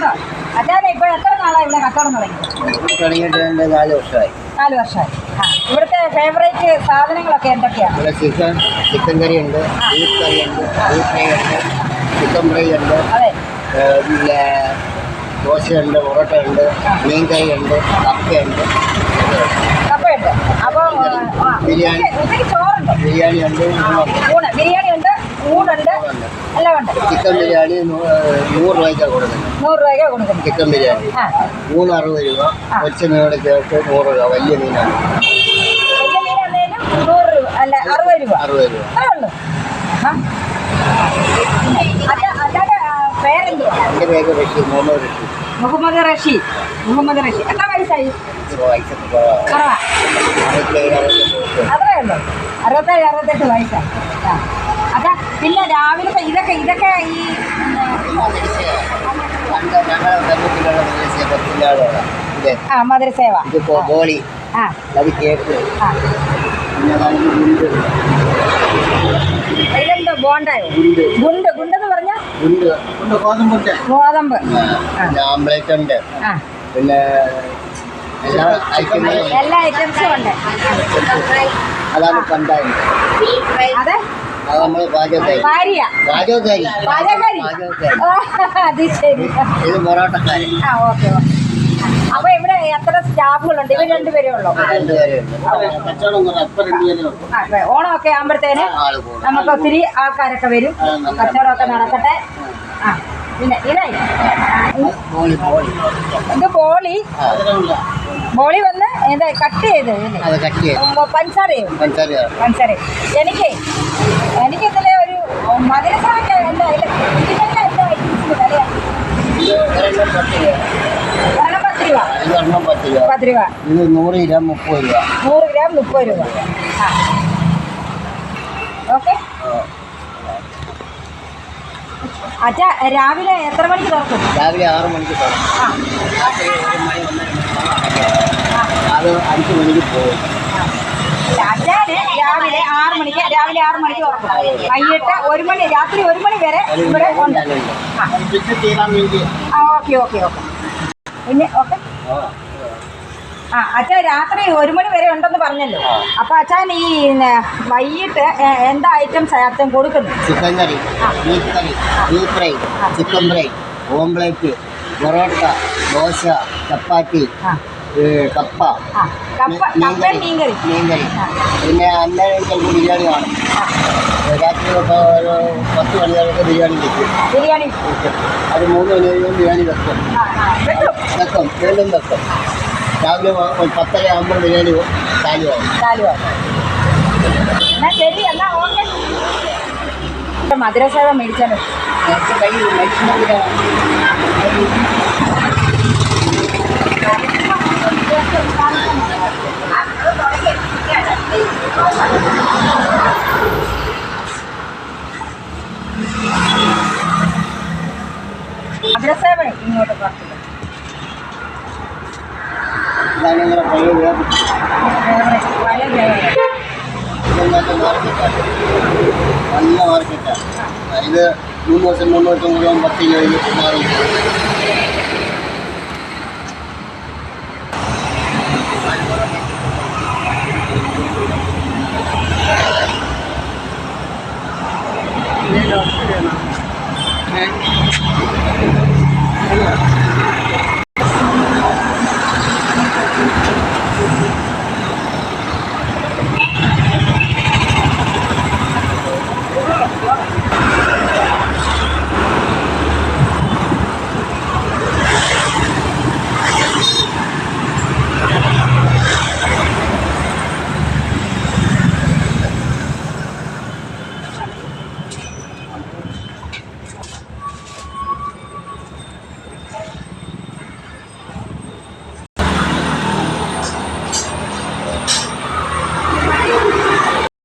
ഇപ്പൊ എത്ര നാളായി ഇവിടെ കച്ചവടം തുടങ്ങി? നാല് വർഷമായി. നാല് വർഷമായി. ആ ഇവിടുത്തെ ഫേവറേറ്റ് സാധനങ്ങളൊക്കെ എന്തൊക്കെയാണ് ഇവിടെ ചിക്കൻ ചിക്കൻ കറി ഉണ്ട് ബീഫ് കറി ഉണ്ട് ബീഫ് ഫ്രൈ ഉണ്ട് ചിക്കൻ ഫ്രൈ ഉണ്ട് അതെ. പിന്നെ ദോശയുണ്ട് പൊറോട്ട ഉണ്ട് മീൻ കറി ഉണ്ട് കപ്പയുണ്ട്. കപ്പയുണ്ട് അപ്പോൾ ബിരിയാണി. ബിരിയാണി ഉണ്ട് ബിരിയാണി ഉണ്ട് ഊണുണ്ട് എല്ലാം ഉണ്ട് ചിക്കൻ ബിരിയാണി നൂറ് രൂപയ്ക്കാണ് കൊടുക്കുന്നത്. നൂറ് രൂപയ്ക്ക് കൊടുക്കുന്നത്. ചിക്കൻ ബിരിയാണി. ആ. മൂന്ന് അറുപത് രൂപ ഒച്ച മീനോട് ചേർത്ത് നൂറ് രൂപ. വലിയ മീനാണ്. വലിയ മീൻ എന്നേലും നൂറ് രൂപ. അല്ല അറുപത് രൂപ. അറുപത് രൂപ. അത്രേ ഉള്ളൂ. ആ. അച്ഛാ അച്ഛാന്റെ പേരെന്തുവാ? എന്റെ പേര് റഷീദ് മുഹമ്മദ് റഷീദ്. മുഹമ്മദ് റഷീദ്. മുഹമ്മദ് റഷീദ്. എത്ര വയസ്സായി? ഇത് വയസ്സൊക്കെ കുറവാണ് കുറവാ. അറുപത്തേഴ് അറുപത്തെട്ട് വയസ്സ് അത്രേ ഉള്ളൂ. അറുപത്തേഴ് അറുപത്തെട്ട് വയസ്സായി. ആ. പിന്നെ രാവിലത്തെ ഇതൊക്കെ ഇതൊക്കെ ഈ ആ മധുരസേവ ആ അത് കേക്ക് ഇതെന്തോ ബോണ്ടായോ? ഗുണ്ട് ഗുണ്ട് ഗുണ്ടെന്ന് പറഞ്ഞ? ഗോതമ്പ്. ആംബ്ലേറ്റ് ഉണ്ട് പിന്നെ എല്ലാ ഐറ്റംസും ഉണ്ട്. അതാണ് പണ്ടായത്. അതെ? അത് നമ്മൾ പാചകക്കാരി ഭാര്യ. പാചകക്കാരി പാചകക്കാരി പാചകക്കാരി ഓ, അത് ശരി. ഇത് പൊറോട്ടക്കാരി. ആ ഓക്കെ ഓക്കെ. അപ്പൊ ഇവിടെ എത്ര സ്റ്റാഫുകളുണ്ട്? ഇവർ രണ്ടുപേരേ ഉള്ളൂ. ഇപ്പൊ ഓണമൊക്കെ ആകുമ്പോഴത്തേന് നമുക്ക് ഒത്തിരി ആൾക്കാരൊക്കെ വരും. കച്ചവടമൊക്കെ നടക്കട്ടെ. ആ. ഇത്. ബോളി. ബോളി വന്ന് ഇത് കട്ട് ചെയ്ത് ഉം, പഞ്ചസാര എനിക്ക് എനിക്ക് ഇതിലെ ഒരു ഒരെണ്ണം പത്ത് രൂപ. ഇത് നൂറ് ഗ്രാം മുപ്പത് രൂപ. നൂറ് ഗ്രാം മുപ്പത് രൂപ. ഓക്കെ. അച്ഛ രാവിലെ എത്ര മണിക്ക് തുറക്കും? രാവിലെ ആറ് മണിക്ക് തുറക്കും. അത് അഞ്ച് മണിക്ക് പോകും. അല്ല, രാവിലെ ആറ് മണിക്ക് രാവിലെ ആറ് മണിക്ക് തുറക്കും. വൈകിട്ട് ഒരു മണി രാത്രി ഒരു മണി വരെ ഇവിടെ ഉണ്ട്. ആ. Okay okay okay. പിന്നെ ഓക്കെ. ആ അച്ഛൻ രാത്രി ഒരു മണി വരെ ഉണ്ടെന്ന് പറഞ്ഞല്ലോ. അപ്പൊ അച്ഛൻ ഈ വൈകിട്ട് എന്താ ഐറ്റംസ് അച്ഛൻ കൊടുക്കുന്നു? ചിക്കൻ കറി ബീഫ് കറി beef fry chicken fry omelette parotta dosa chapati കപ്പ മീൻകറി മീൻകറി. പിന്നെ അന്നേരം ചിലപ്പോൾ ബിരിയാണി കാണും രാത്രി ഒരു പത്ത് മണി വരെയൊക്കെ ബിരിയാണി വെക്കും. ബിരിയാണി. അത് മൂന്ന് മണി കഴിയുമ്പോൾ ബിരിയാണി വെക്കും. വെക്കും. വീണ്ടും വെക്കും. രാവിലെ പത്തര ആകുമ്പോൾ ബിരിയാണി കാലുവാകും എന്നാ ശരി എന്നാ ഓക്കെ. മധുരസേവ മേടിച്ചാലോ? മധുരസേവ ഇങ്ങോട്ട് പുറത്തില്ല പഴയ ഡ്രൈവർ ഇതൊക്കെ മാർക്കറ്റാണ് നല്ല മാർക്കറ്റാണ് അതിൽ മൂന്ന് വർഷം മൂന്ന് വർഷം മുഴുവൻ പത്ത് കിലോ മാറി